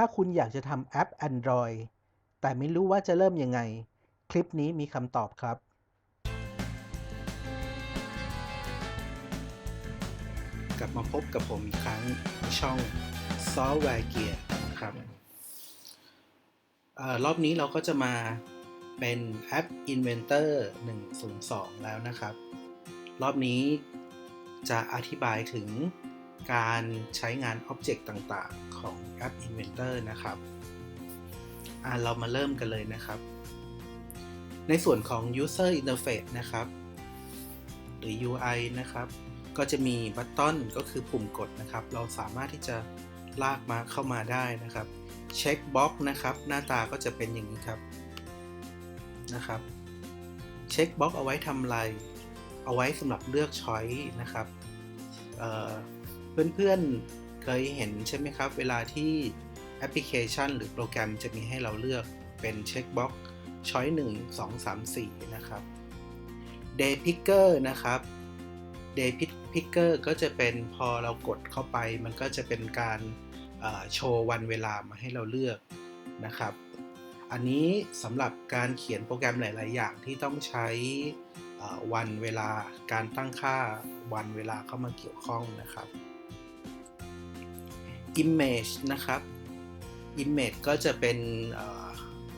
ถ้าคุณอยากจะทำแอป Android แต่ไม่รู้ว่าจะเริ่มยังไง คลิปนี้มีคำตอบครับ กลับมาพบกับผมอีกครั้งในช่อง Software Gear ครับออรอบนี้เราก็จะมาเป็นแอป Inventor 102 แล้วนะครับ รอบนี้จะอธิบายถึง การใช้งาน Object ต่างๆ ของแอป Inventor นะครับเรามาเริ่มกันเลยนะครับ ในส่วนของ User Interface นะครับ หรือ UI นะครับ ก็จะมีบัตตอนก็คือปุ่มกดนะครับ เราสามารถที่จะลากมาเข้ามาได้นะครับ เช็คบ็อกนะครับ หน้าตาก็จะเป็นอย่างนี้ครับนะครับเช็คบ็อกเอาไว้ทำอะไร เอาไว้สำหรับเลือกช้อยนะครับ เพื่อนๆเคยเห็นใช่ไหมครับ เวลาที่แอปพลิเคชัน หรือโปรแกรมจะมีให้เราเลือกเป็นเช็คบ็อกช้อย1 2 3 4นะครับ Day Picker นะครับ Day Picker ก็จะเป็นพอเรากดเข้าไป มันก็จะเป็นการโชว์วันเวลามาให้เราเลือกนะครับ อันนี้สำหรับการเขียนโปรแกรมหลาย ๆ อย่างที่ต้องใช้วันเวลาการตั้งค่าวันเวลาเข้ามาเกี่ยวข้องนะครับ Image นะครับ Image ก็จะเป็น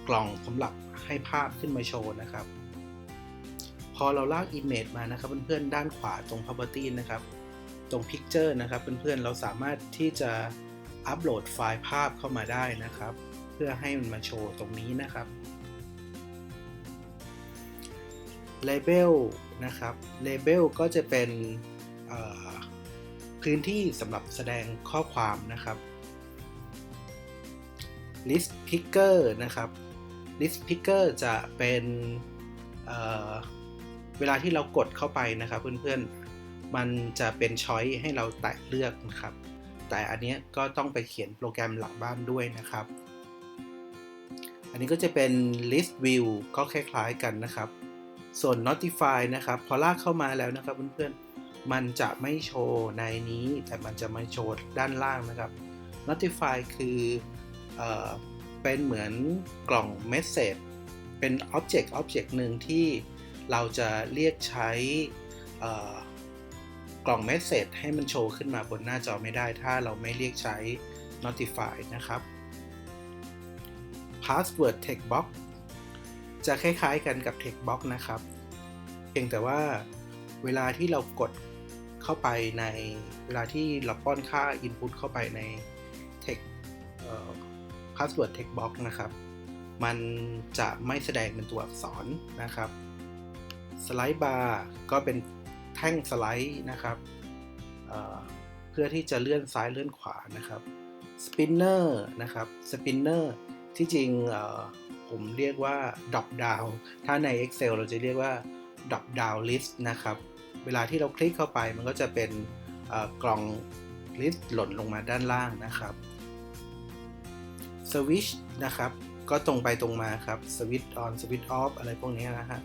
กล่องสำหรับให้ภาพขึ้นมาโชว์นะครับ พอเราลาก Image มานะครับเพื่อนๆด้านขวาตรง Property นะครับ ตรง Picture นะครับเพื่อนๆเราสามารถที่จะอัปโหลดไฟล์ภาพเข้ามาได้นะครับ เพื่อให้มันมาโชว์ตรงนี้นะครับ Label นะครับ Label ก็จะเป็น พื้นที่สำหรับแสดงข้อความนะครับ List Picker นะครับ List Picker จะเป็นเเวลาที่เรากดเข้าไปนะครับเพื่อนๆ มันจะเป็นช้อยให้เราแตะเลือกนะครับ แต่อันนี้ก็ต้องไปเขียนโปรแกรมหลังบ้านด้วยนะครับ อันนี้ก็จะเป็น list view ก็คล้ายๆกันนะครับ ส่วน notify นะครับ พอลากเข้ามาแล้วนะครับเพื่อนๆ มันจะไม่โชว์ในนี้ แต่มันจะมาโชว์ด้านล่างนะครับ notify คือเอเป็นเหมือนกล่อง message เป็น object object หนึ่งที่เราจะเรียกใช้กล่อง message ให้มันโชว์ขึ้นมาบนหน้าจอไม่ได้ ถ้าเราไม่เรียกใช้ notify นะครับ password text box จะคล้ายๆกันกับ text box นะครับ เพียงแต่ว่าเวลาที่เรากด เข้าไปในเวลาที่เราป้อนค่า input เข้าไปใน text password text box นะครับ มันจะไม่แสดงเป็นตัวอักษรนะครับสไลด์บาร์ก็เป็นแท่งสไลด์นะครับเเพื่อที่จะเลื่อนซ้ายเลื่อนขวานะครับสปินเนอร์นะครับสปินเนอร์ที่จริงผมเรียกว่า drop down ถ้าใน Excel เราจะเรียกว่า drop down list นะครับ เวลาที่เราคลิกเข้าไปมันก็จะเป็นกล่อง list หล่นลงมาด้านล่างนะครับ switch นะครับ ก็ตรงไปตรงมาครับ switch on switch off อะไรพวกนี้นะฮะ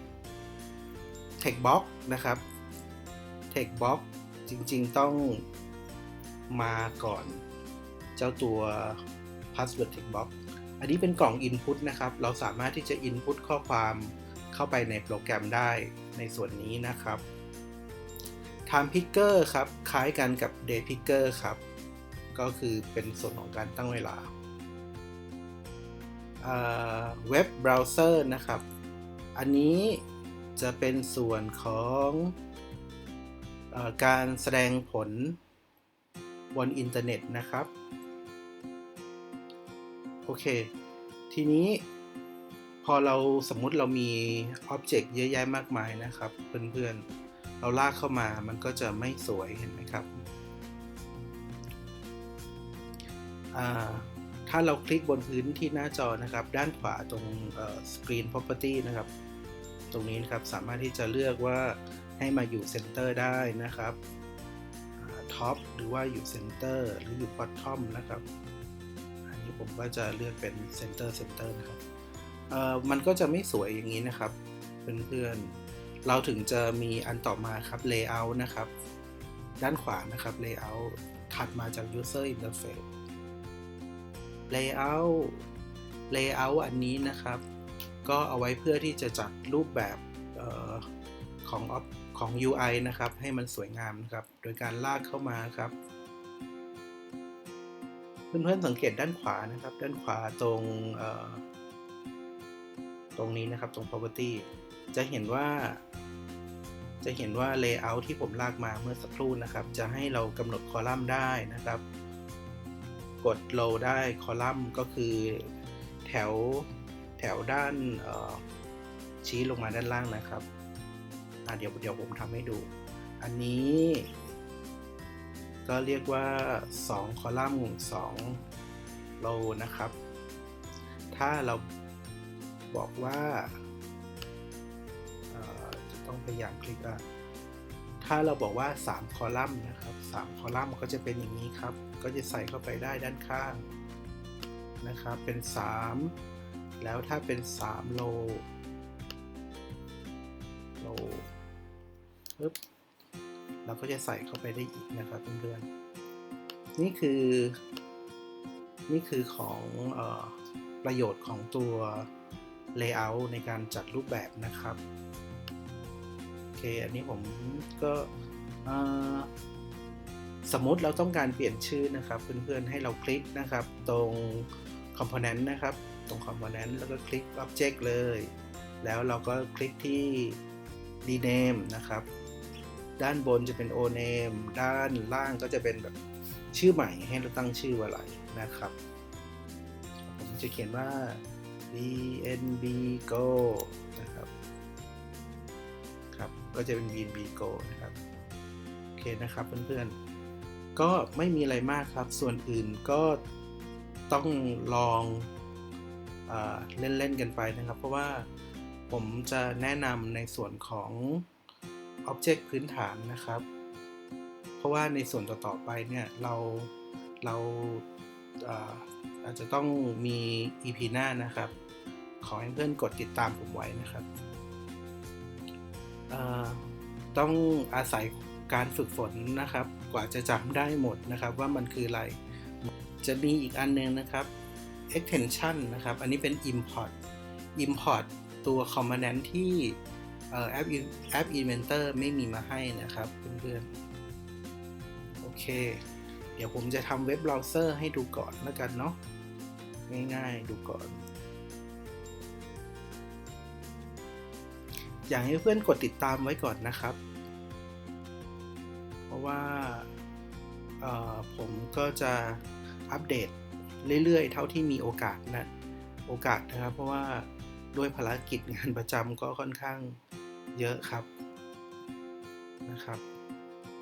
text box นะครับ text box จริงๆต้องมาก่อนเจ้าตัว password text box อันนี้เป็นกล่อง input นะครับ เราสามารถที่จะ input ข้อความเข้าไปในโปรแกรมได้ในส่วนนี้นะครับ time picker ครับ คล้ายกันกับ day picker ครับ ก็คือเป็นส่วนของการตั้งเวลาเว็บเบราว์เซอร์นะครับ อันนี้จะเป็นส่วนของอการแสดงผลบนอินเทอร์เน็ตนะครับ โอเค ทีนี้พอเราสมมุติเรามีอ็อบเจกต์เยอะแยะมากมายนะครับ เพื่อนๆ เราลากเข้ามามันก็จะไม่สวยเห็นไหมครับถ้าเราคลิกบนพื้นที่หน้าจอนะครับ ด้านขวาตรง Screen Property นะครับ ตรงนี้นะครับสามารถที่จะเลือกว่าให้มาอยู่เซนเตอร์ได้นะครับท็อปหรือว่าอยู่เซนเตอร์หรืออยู่บอททอมนะครับ อันนี้ผมก็จะเลือกเป็นเซนเตอร์เซนเตอร์นะครับมันก็จะไม่สวยอย่างนี้นะครับ เพื่อนๆ เราถึงจะมีอันต่อมาครับ Layout นะครับ ด้านขวานะครับ Layout ถัดมาจาก User Interface layout layout อันนี้นะครับ ก็เอาไว้เพื่อที่จะจัดรูปแบบออของของ UI นะครับ ให้มันสวยงามนะครับ โดยการลากเข้ามาครับ เพื่อนๆสังเกตด้านขวานะครับ ด้านขวาตรงตรงนี้นะครับ ตรง property จะเห็นว่าจะเห็นว่า layout ที่ผมลากมาเมื่อสักครู่นะครับ จะให้เรากำหนดคอลัมน์ได้นะครับ กด low ได้คอลัมน์ก็คือแถวแถวด้านชี้ลงมาด้านล่างนะครับเดี๋ยวเดี๋ยวผมทำให้ดู อันนี้ ก็เรียกว่า 2 คอลัมน์2 row นะครับ ถ้าเราบอกว่า ต้องพยายามคลิกอะถ้าเราบอกว่า 3 คอลัมน์นะครับ3คอลัมน์ก็จะเป็นอย่างนี้ครับ ก็จะใส่เข้าไปได้ด้านข้างนะครับ เป็น 3 แล้วถ้าเป็น 3 โลโลปึ๊บเราก็จะใส่เข้าไปได้อีกนะครับเพื่อนๆนี่คือ นี่คือของออประโยชน์ของตัว layout ในการจัดรูปแบบนะครับ อเคอันนี้ผมก็สมมติเราต้องการเปลี่ยนชื่อนะครับ เพื่อนๆให้เราคลิกนะครับ ตรง component นะครับ ตรง component แล้วก็คลิก object เลย แล้วเราก็คลิกที่ rename นะครับ ด้านบนจะเป็น o name ด้านล่างก็จะเป็นแบบชื่อใหม่ให้เราตั้งชื่อว่าอะไรนะครับ ผมจะเขียนว่า bnb go นะ ก็จะเป็น bnb go นะครับ โอเคนะครับเพื่อนๆ ก็ไม่มีอะไรมากครับ ส่วนอื่นก็ต้องลองเอเล่น ๆ กันไปนะครับ เพราะว่าผมจะแนะนำในส่วนของ Object พื้นฐานนะครับ เพราะว่าในส่วนต่อๆไปเนี่ยเราเราเอ่อาจจะต้องมี EP หน้านะครับ ขอให้เพื่อนกดติดตามผมไว้นะครับ ต้องอาศัยการฝึกฝนนะครับ กว่าจะจำได้หมดนะครับ ว่ามันคืออะไร จะมีอีกอันนึงนะครับ extension นะครับ อันนี้เป็น import import ตัว component ที่แอปแอป Inventor ไม่มีมาให้นะครับเพื่อนๆ โอเค เดี๋ยวผมจะทำเว็บเบราว์เซอร์ให้ดูก่อนแล้วกันเนาะ ง่ายๆ ดูก่อน อยากให้เพื่อนกดติดตามไว้ก่อนนะครับ เพราะว่าผมก็จะอัปเดตเรื่อยๆ เท่าที่มีโอกาสนะโอกาสนะครับ เพราะว่าด้วยภารกิจงานประจำก็ค่อนข้างเยอะครับนะครับ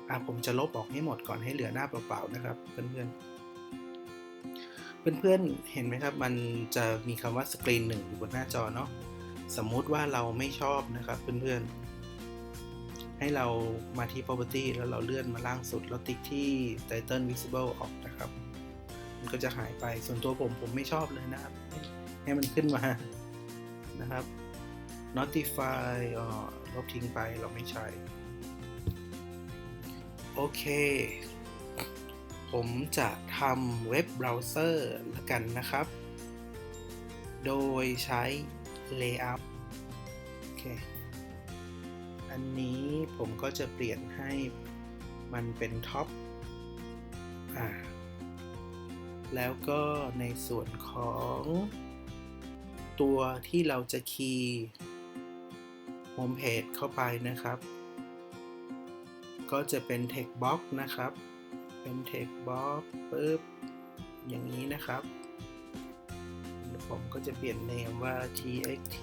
อะผมจะลบออกให้หมดก่อนให้เหลือหน้าเปล่าๆนะครับ เพื่อนๆเพื่อนๆเห็นไหมครับ มันจะมีคำว่าสกรีนหนึ่งอยู่บนหน้าจอเนาะ สมมุติว่าเราไม่ชอบนะครับเพื่อนๆ ให้เรามาที่ property แล้วเราเลื่อนมาล่างสุด แล้วติ๊กที่ title visible ออกนะครับ มันก็จะหายไปส่วนตัวผมผมไม่ชอบเลยนะครับ ให้มันขึ้นมานะครับ notify อ๋อลบทิ้งไปเราไม่ใช้ โอเค ผมจะทำเว็บเบราว์เซอร์ละกันนะครับ โดยใช้ layout โอเค อันนี้ผมก็จะเปลี่ยนให้มันเป็นท็อปอ่า แล้วก็ในส่วนของตัวที่เราจะคีย์โฮมเพจเข้าไปนะครับ ก็จะเป็น text box นะครับ เป็น text box ปึ๊บอย่างนี้นะครับ ผมก็จะเปลี่ยน name ว่า txt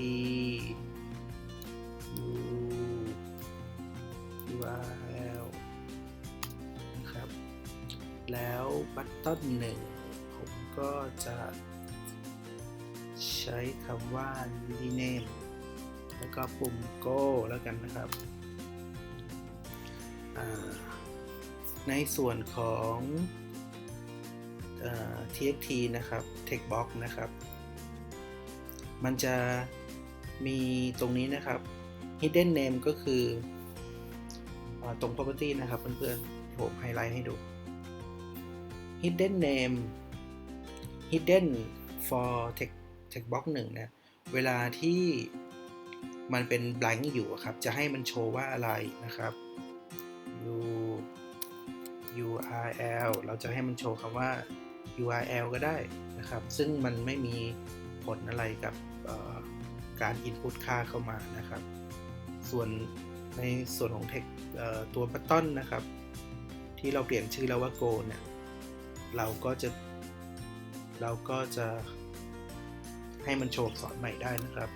url นะครับ แล้วบัตตอนหนึ่งผมก็จะใช้คำว่า rename แล้วก็ปุ่ม go แล้วกันนะครับ ในส่วนของ txt นะครับ textbox นะครับ มันจะมีตรงนี้นะครับ hidden name ก็คืออตรง property นะครับเพื่อนๆผมไฮไลท์ให้ดู hidden name hidden for text text box 1เนี่ยเวลาที่มันเป็น blank อยู่ครับ จะให้มันโชว์ว่าอะไรนะครับ u url เราจะให้มันโชว์คำว่า url ก็ได้นะครับ ซึ่งมันไม่มีผลอะไรกับ การ input ค่าเข้ามานะครับ ส่วนในส่วนของ text ตัว button นะครับ ที่เราเปลี่ยนชื่อแล้วว่า go เนี่ยเราก็จะเราก็จะให้มันโชว์อักษรใหม่ได้นะครับ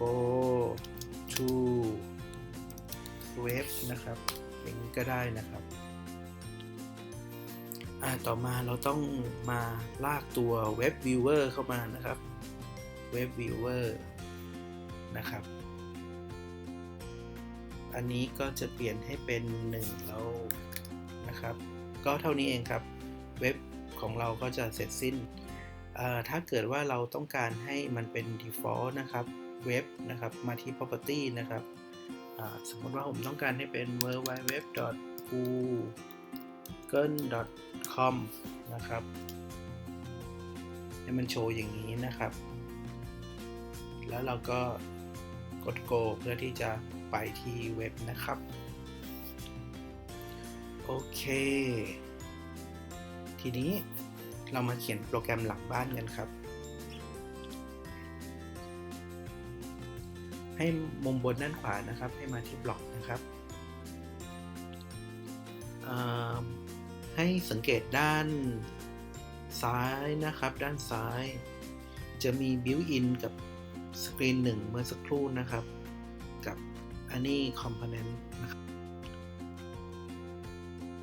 go to web นะครับ อย่างนี้ก็ได้นะครับต่อมาเราต้องมาลากตัว web viewer เข้ามานะครับ web viewer นะครับ อันนี้ก็จะเปลี่ยนให้เป็น1แล้วนะครับ ก็เท่านี้เองครับ เว็บของเราก็จะเสร็จสิ้น ถ้าเกิดว่าเราต้องการให้มันเป็น default นะครับ เว็บนะครับ มาที่ property นะครับ สมมติว่าผมต้องการให้เป็น www.google.com นะครับ ให้มันโชว์อย่างนี้นะครับ แล้วเราก็กด go เพื่อที่จะไปที่เว็บนะครับ โอเค ทีนี้เรามาเขียนโปรแกรมหลังบ้านกันครับ ให้มุมบนด้านขวานะครับ ให้มาที่บล็อกนะครับ ให้สังเกตด้านซ้ายนะครับ ด้านซ้าย จะมี built-in กับ สกรีนหนึ่งเมื่อสักครู่นะครับ กับอันนี้ component นะครับ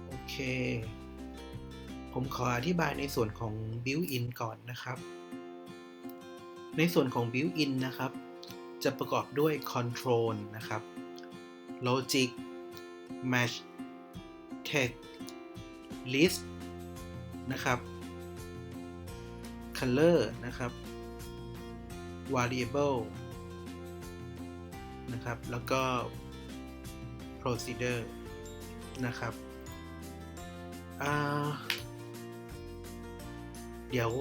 โอเค ผมขออธิบายในส่วนของ built-in ก่อนนะครับ ในส่วนของ built-in นะครับ จะประกอบด้วย control นะครับ logic match text list นะครับ color นะครับ variable นะครับ แล้วก็ procedure นะครับเดี๋ยว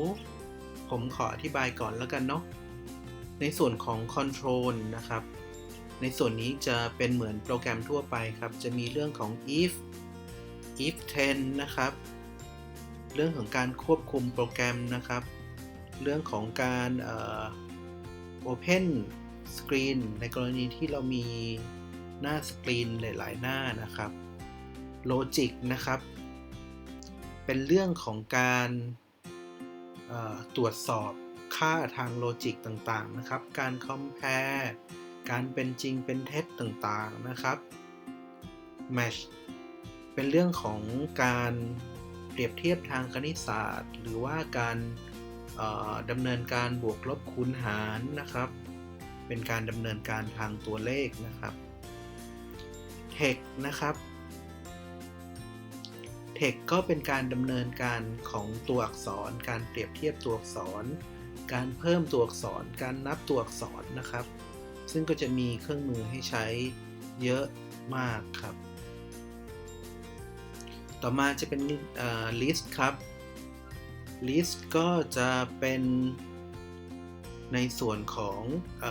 ผมขออธิบายก่อนแล้วกันเนาะ ในส่วนของ control นะครับ ในส่วนนี้จะเป็นเหมือนโปรแกรมทั่วไปครับ จะมีเรื่องของ if if 10 นะครับ เรื่องของการควบคุมโปรแกรมนะครับ เรื่องของการ Open Screen ในกรณีที่เรามีหน้าสกรีนหลาย ๆ หน้านะครับ Logic นะครับ เป็นเรื่องของการตรวจสอบค่าทางโลจิกต่างๆนะครับ การ compare การเป็นจริงเป็นเท็จต่างๆนะครับ match เป็นเรื่องของการเปรียบเทียบทางคณิตศาสตร์ หรือว่าการ ดำเนินการบวกลบคูณหารนะครับ เป็นการดำเนินการทางตัวเลขนะครับ text นะครับ text ก็เป็นการดำเนินการของตัวอักษร การเปรียบเทียบตัวอักษร การเพิ่มตัวอักษร การนับตัวอักษรนะครับ ซึ่งก็จะมีเครื่องมือให้ใช้เยอะมากครับ ต่อมาจะเป็น list ครับ list ก็จะเป็นในส่วนของอ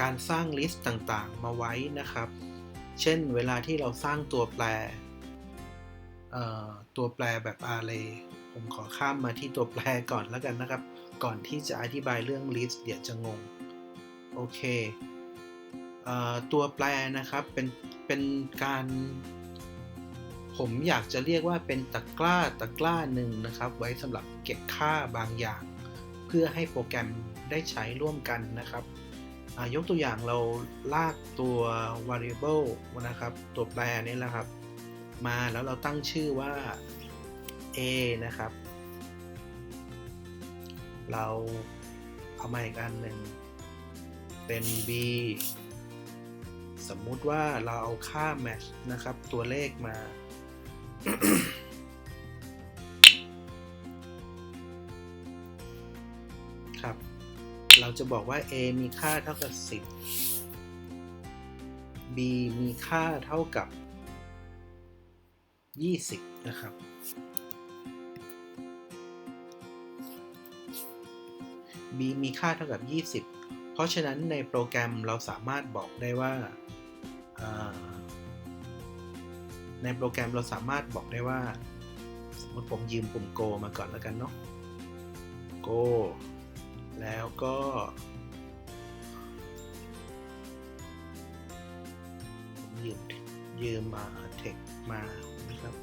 การสร้าง list ต่างๆ มาไว้นะครับ เช่นเวลาที่เราสร้างตัวแปร ตัวแปรแบบ array ผมขอข้ามมาที่ตัวแปรก่อนแล้วกันนะครับ ก่อนที่จะอธิบายเรื่อง list เดี๋ยวจะงง โอเค ตัวแปรนะครับ เป็น เป็นการ ผมอยากจะเรียกว่าเป็นตะกร้าตะกร้าหนึ่งนะครับ ไว้สำหรับเก็บค่าบางอย่าง เพื่อให้โปรแกรมได้ใช้ร่วมกันนะครับยกตัวอย่างเราลากตัว variable นะครับ ตัวแปรนี่แหละครับ มาแล้วเราตั้งชื่อว่า a นะครับ เราเอามาอีกอันหนึ่งเป็น b สมมุติว่าเราเอาค่า match นะครับ ตัวเลขมา ครับ เราจะบอกว่า a มีค่าเท่ากับ 10 b มีค่าเท่ากับ 20 นะครับ b มีค่าเท่ากับ 20 เพราะฉะนั้นในโปรแกรมเราสามารถบอกได้ว่าอ่า ในโปรแกรมเราสามารถบอกได้ว่า สมมติผมยืมปุ่ม go มาก่อนแล้วกันเนาะ go แล้วก็ ผมยืมยืมมา text มานะครับ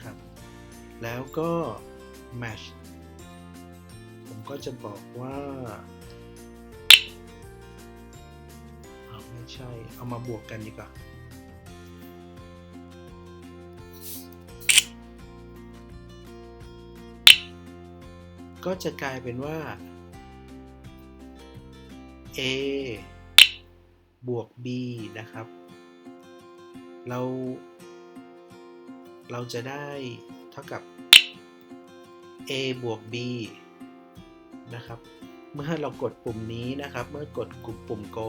ครับ แล้วก็ match ผมก็จะบอกว่า ใช่ เอามาบวกกันดีกว่าก็จะกลายเป็นว่า a บวก b นะครับ เรา เราจะได้เท่ากับ a บวก b นะครับ เมื่อเรากดปุ่มนี้นะครับ เมื่อกดกปุ่ม go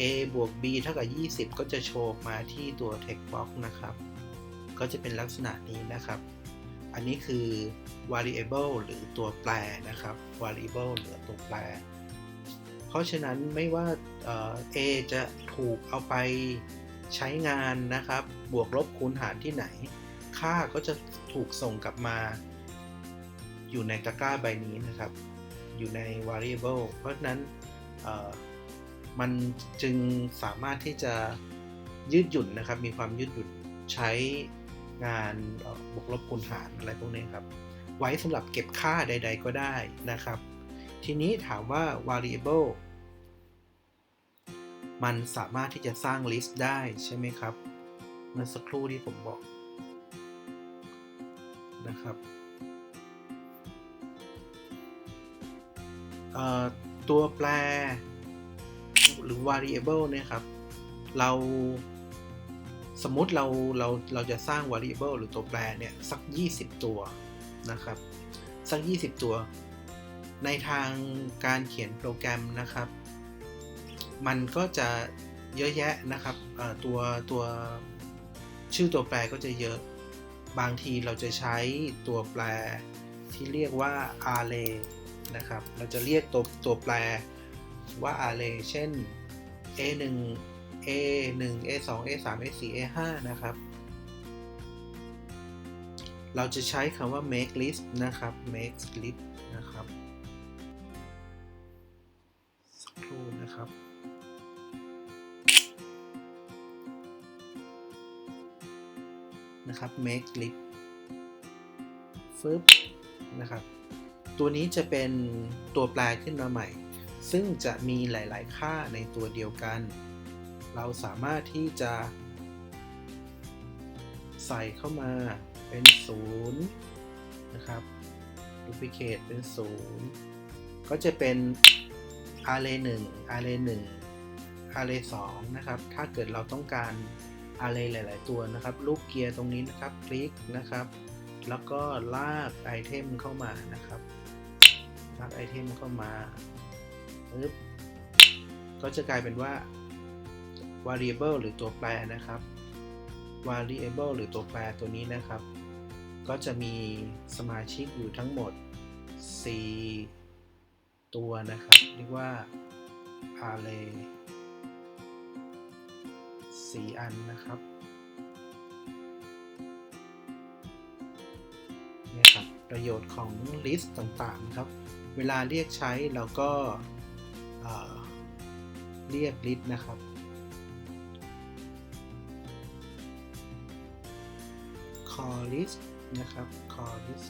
a บวก b เท่ากับ 20 ก็จะโชว์มาที่ตัว text box นะครับ ก็จะเป็นลักษณะนี้นะครับ อันนี้คือ variable หรือตัวแปรนะครับ variable หรือตัวแปร เพราะฉะนั้นไม่ว่า a จะถูกเอาไปใช้งานนะครับ บวกลบคูณหารที่ไหน ค่าก็จะถูกส่งกลับมา อยู่ในตะกร้าใบนี้นะครับ อยู่ใน variable เพราะฉะนั้น มันจึงสามารถที่จะยืดหยุ่นนะครับ มีความยืดหยุ่นใช้งานบวกลบคูณหารอะไรพวกนี้ครับ ไว้สำหรับเก็บค่าใด ๆ ก็ได้นะครับ ทีนี้ถามว่า variable มันสามารถที่จะสร้าง list ได้ใช่ไหมครับ เมื่อสักครู่ที่ผมบอกนะครับตัวแปร หรือ variable เนี่ยครับ เราสมมติเราเราเราจะสร้าง variable หรือตัวแปรเนี่ยสัก 20 ตัวนะครับ สัก 20 ตัว ในทางการเขียนโปรแกรมนะครับ มันก็จะเยอะแยะนะครับตัวตัวชื่อตัวแปรก็จะเยอะ บางทีเราจะใช้ตัวแปรที่เรียกว่า array นะครับ เราจะเรียกตัวตัวแปรว่า array เช่น a1 a1 a2 a3 a4 a5 นะครับ เราจะใช้คำว่า make list นะครับ make list นะครับสักครู่นะครับนะครับ make list ฟึบนะครับ ตัวนี้จะเป็นตัวแปรขึ้นมาใหม่ ซึ่งจะมีหลาย ๆ ค่าในตัวเดียวกัน เราสามารถที่จะ ใส่เข้ามาเป็น 0 นะครับ duplicate เป็น 0 ก็จะเป็น array 1 array 1 array 2นะครับ ถ้าเกิดเราต้องการ array หลาย ๆ ตัวนะครับ ลูกเกียร์ตรงนี้นะครับ คลิกนะครับ แล้วก็ลากไอเทมเข้ามานะครับ ลากไอเทมเข้ามา ก็จะกลายเป็นว่า variable หรือตัวแปรนะครับ variable หรือตัวแปรตัวนี้นะครับ ก็จะมีสมาชิกอยู่ทั้งหมด 4 ตัวนะครับ เรียกว่า array 4 อันนะครับนี่ครับ ประโยชน์ของ list ต่างๆนะครับ เวลาเรียกใช้เราก็ เเรียก list นะครับ call list นะครับ call list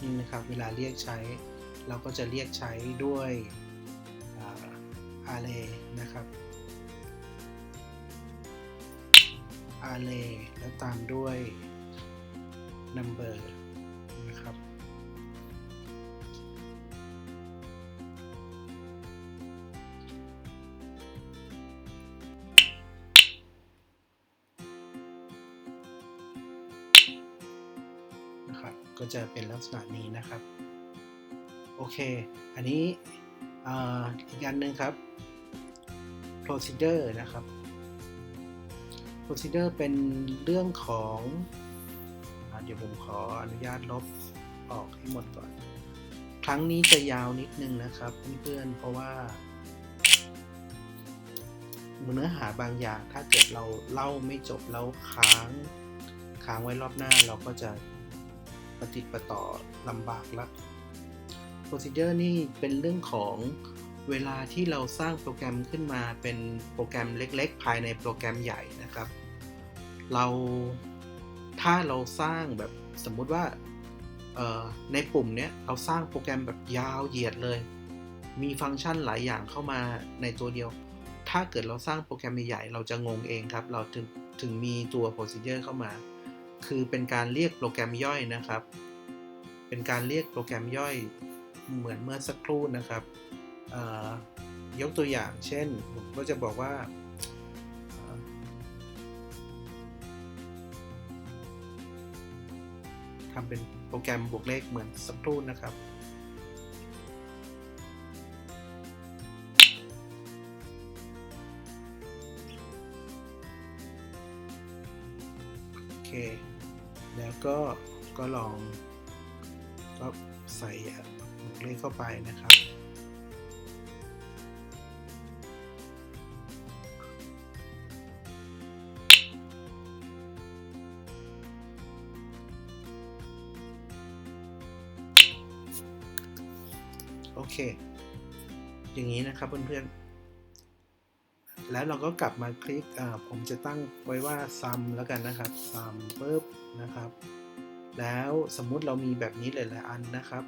นี่นะครับเวลาเรียกใช้ เราก็จะเรียกใช้ด้วยอา array นะครับ array แล้วตามด้วย number นะครับ นะครับ ก็จะเป็นลักษณะนี้นะครับ โอเค อันนี้อีกอันหนึ่งครับ procedure นะครับ procedure เป็นเรื่องของ เดี๋ยวผมขออนุญาตลบออกให้หมดก่อน ครั้งนี้จะยาวนิดนึงนะครับเพื่อนๆเพราะว่าเนื้อหาบางอย่างถ้าเกิดเราเล่าไม่จบแล้วค้างค้างไว้รอบหน้าเราก็จะปฏิดประต่อลำบากละ procedure นี่เป็นเรื่องของเวลาที่เราสร้างโปรแกรมขึ้นมาเป็นโปรแกรมเล็ก ๆ ภายในโปรแกรมใหญ่นะครับ เรา ถ้าเราสร้างแบบสมมุติว่าในปุ่มเนี้ยเราสร้างโปรแกรมแบบยาวเหยียดเลย มีฟังก์ชันหลายอย่างเข้ามาในตัวเดียว ถ้าเกิดเราสร้างโปรแกรมใหญ่เราจะงงเองครับ เราถึงถึงมีตัว procedure เข้ามา คือเป็นการเรียกโปรแกรมย่อยนะครับ เป็นการเรียกโปรแกรมย่อยเหมือนเมื่อสักครู่นะครับยกตัวอย่างเช่น ผมก็จะบอกว่าำเป็นโปรแกรมบวกเลขเหมือนสักครู่นะครับโอเคแล้วก็ก็ลองก็ใส่บวกเลขเข้าไปนะครับ เค อย่างนี้นะครับเพื่อนๆ แล้วเราก็กลับมาคลิกผมจะตั้งไว้ว่า sum แล้วกันนะครับ sum ปุ๊บนะครับ แล้วสมมุติเรามีแบบนี้หลายๆอันนะครับ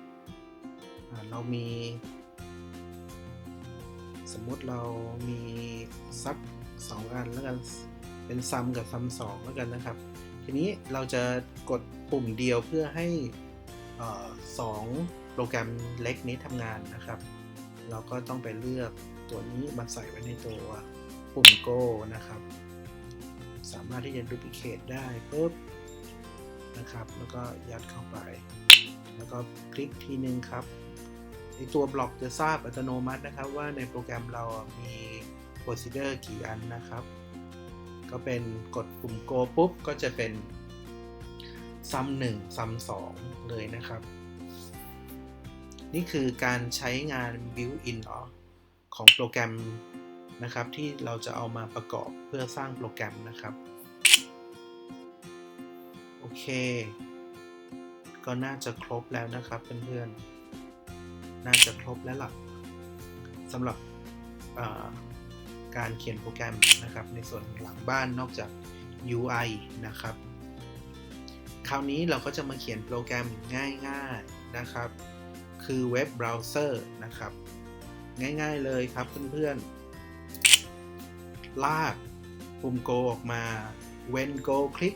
เรามี สมมุติเรามีซับสองอันแล้วกันเป็นซัมกับซัมสองแล้วกันนะครับ ทีนี้เราจะกดปุ่มเดียวเพื่อให้สอง โปรแกรมเล็กนี้ทำงานนะครับ เราก็ต้องไปเลือกตัวนี้มาใส่ไว้ในตัวปุ่ม Go นะครับ สามารถที่จะ duplicate ได้ปุ๊บนะครับ แล้วก็ยัดเข้าไป แล้วก็คลิกทีนึงครับในตัวบล็อกจะทราบอัตโนมัตินะครับ ว่าในโปรแกรมเรามี procedure กี่อันนะครับ ก็เป็นกดปุ่ม Go ปุ๊บ ก็จะเป็นซ้ำหนึ่งซ้ำสองเลยนะครับ นี่คือการใช้งาน built-in ของโปรแกรมนะครับ ที่เราจะเอามาประกอบเพื่อสร้างโปรแกรมนะครับ โอเค ก็น่าจะครบแล้วนะครับเพื่อนๆ น่าจะครบแล้วล่ะสำหรับการเขียนโปรแกรมนะครับ ในส่วนหลังบ้านนอกจาก UI นะครับ คราวนี้เราก็จะมาเขียนโปรแกรมง่ายๆนะครับ คือเว็บเบราว์เซอร์นะครับ ง่ายๆเลยครับเพื่อนๆ ลากปุ่ม Go ออกมา when go คลิก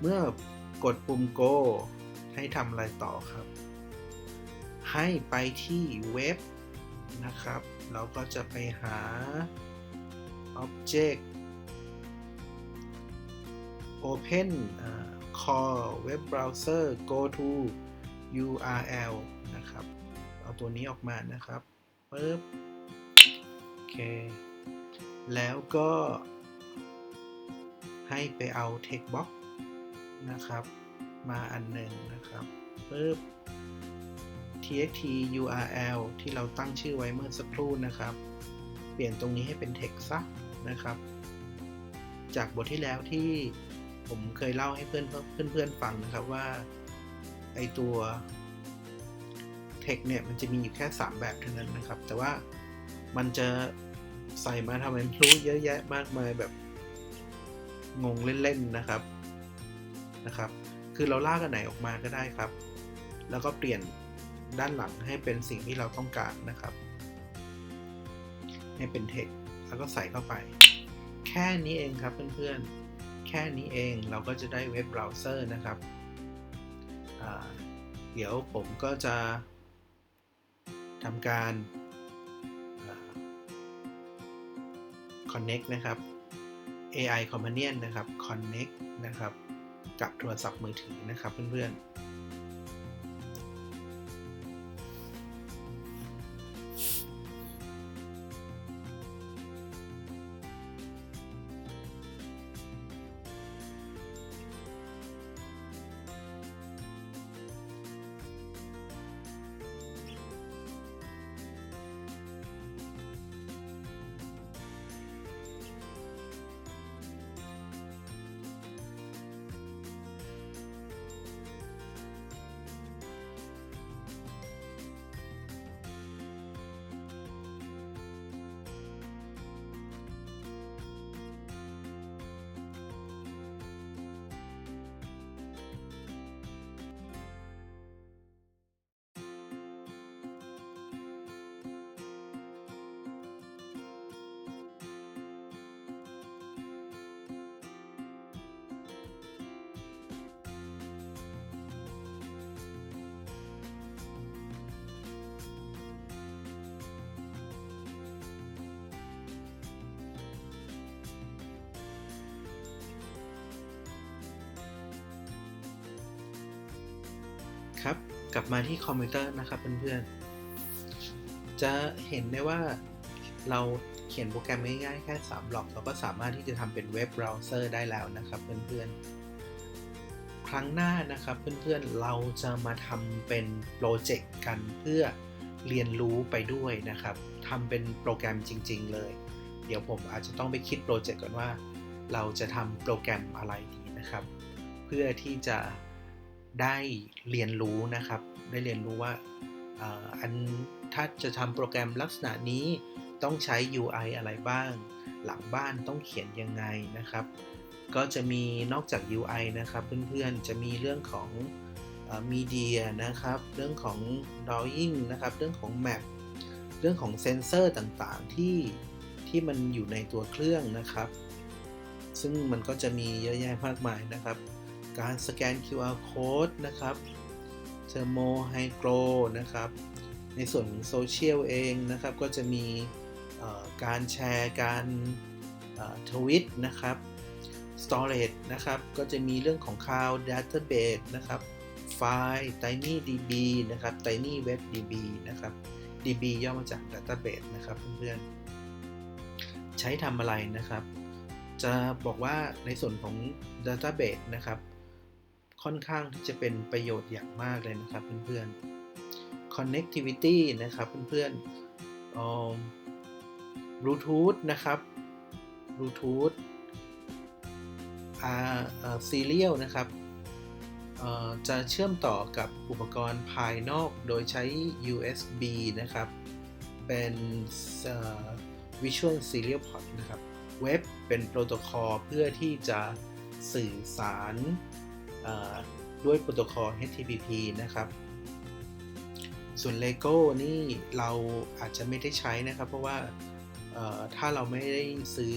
เมื่อกดปุ่ม Go ให้ทำอะไรต่อครับ ให้ไปที่เว็บนะครับ เราก็จะไปหา object open uh, call web browser go to url นะครับ เอาตัวนี้ออกมานะครับปึ๊บโอเค แล้วก็ให้ไปเอา text box นะครับ มาอันหนึ่งนะครับปึ๊บ txt url ที่เราตั้งชื่อไว้เมื่อสักครู่นะครับ เปลี่ยนตรงนี้ให้เป็น text ซะนะครับ จากบทที่แล้วที่ผมเคยเล่าให้เพื่อนเพื่อนเพื่อนฟังนะครับว่าไอตัว text เนี่ยมันจะมีอยู่แค่ 3 แบบเท่านั้นนะครับ แต่ว่ามันจะใส่มาทำให้รู้เยอะแยะมากมายแบบงงเล่นๆนะครับนะครับ คือเราลากกันไหนออกมาก็ได้ครับ แล้วก็เปลี่ยนด้านหลังให้เป็นสิ่งที่เราต้องการนะครับ ให้เป็น text แล้วก็ใส่เข้าไป แค่นี้เองครับเพื่อนๆ แค่นี้เองเราก็จะได้เว็บเบราว์เซอร์นะครับ เดี๋ยวผมก็จะ ทำการ connect นะครับ AI Companion นะครับ connect นะครับ กับโทรศัพท์มือถือนะครับเพื่อนๆ กลับมาที่คอมพิวเตอร์นะครับเพื่อนๆ จะเห็นได้ว่าเราเขียนโปรแกรมง่ายๆ แค่3บล็อก เราก็สามารถที่จะทำเป็นเว็บเบราว์เซอร์ได้แล้วนะครับเพื่อนๆ ครั้งหน้านะครับเพื่อนๆ เราจะมาทำเป็นโปรเจกต์กันเพื่อเรียนรู้ไปด้วยนะครับทำเป็นโปรแกรมจริง ๆ เลย เดี๋ยวผมอาจจะต้องไปคิดโปรเจกต์ก่อนว่า เราจะทำโปรแกรมอะไรดีนะครับ เพื่อที่จะ ได้เรียนรู้นะครับ ได้เรียนรู้ว่าอันถ้าจะทำโปรแกรมลักษณะนี้ต้องใช้ UI อะไรบ้าง หลังบ้านต้องเขียนยังไงนะครับ ก็จะมีนอกจาก UI นะครับ เพื่อนๆจะมีเรื่องของมีเดียนะครับ เรื่องของ drawing นะครับ เรื่องของ map เรื่องของเซนเซอร์ต่างๆที่ที่มันอยู่ในตัวเครื่องนะครับ ซึ่งมันก็จะมีเยอะแยะมากมายนะครับ การสแกน QR code นะครับ Thermo Hydro นะครับ ในส่วนของโซเชียลเองนะครับ ก็จะมีการแชร์การทวิตนะครับ Storage นะครับ ก็จะมีเรื่องของ Cloud Database นะครับ ไฟล์ TinyDB นะครับ TinyWebDB นะครับ DB ย่อมาจาก Database นะครับเพื่อนๆ ใช้ทำอะไรนะครับ จะบอกว่าในส่วนของ Database นะครับ ค่อนข้างที่จะเป็นประโยชน์อย่างมากเลยนะครับเพื่อนๆ Connectivity นะครับเพื่อนๆ Bluetooth นะครับ Bluetooth อ่า Serial นะครับจะเชื่อมต่อกับอุปกรณ์ภายนอกโดยใช้ USB นะครับ เป็น Visual Serial Port นะครับ เว็บเป็นโปรโตคอลเพื่อที่จะสื่อสาร ด้วยโปรโตคอล HTTP นะครับ ส่วน Lego นี่เราอาจจะไม่ได้ใช้นะครับ เพราะว่าถ้าเราไม่ได้ซื้อ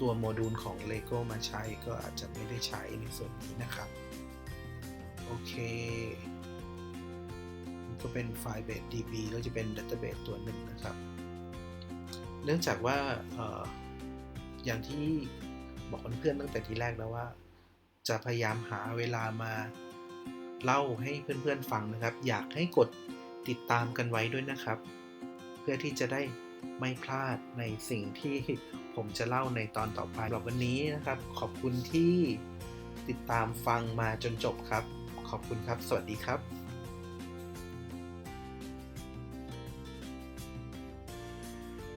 ตัวโมดูลของ Lego มาใช้ก็อาจจะไม่ได้ใช้ในส่วนนี้นะครับ โอเค ก็เป็นไฟล์ base db ก็จะเป็น database ตัวหนึ่งนะครับ เนื่องจากว่าออย่างที่บอกเพื่อนๆตั้งแต่ทีแรกแล้วว่า จะพยายามหาเวลามาเล่าให้เพื่อนๆฟังนะครับ อยากให้กดติดตามกันไว้ด้วยนะครับ เพื่อที่จะได้ไม่พลาดในสิ่งที่ผมจะเล่าในตอนต่อไปสำหรับวันนี้นะครับ ขอบคุณที่ติดตามฟังมาจนจบครับ ขอบคุณครับ สวัสดีครับ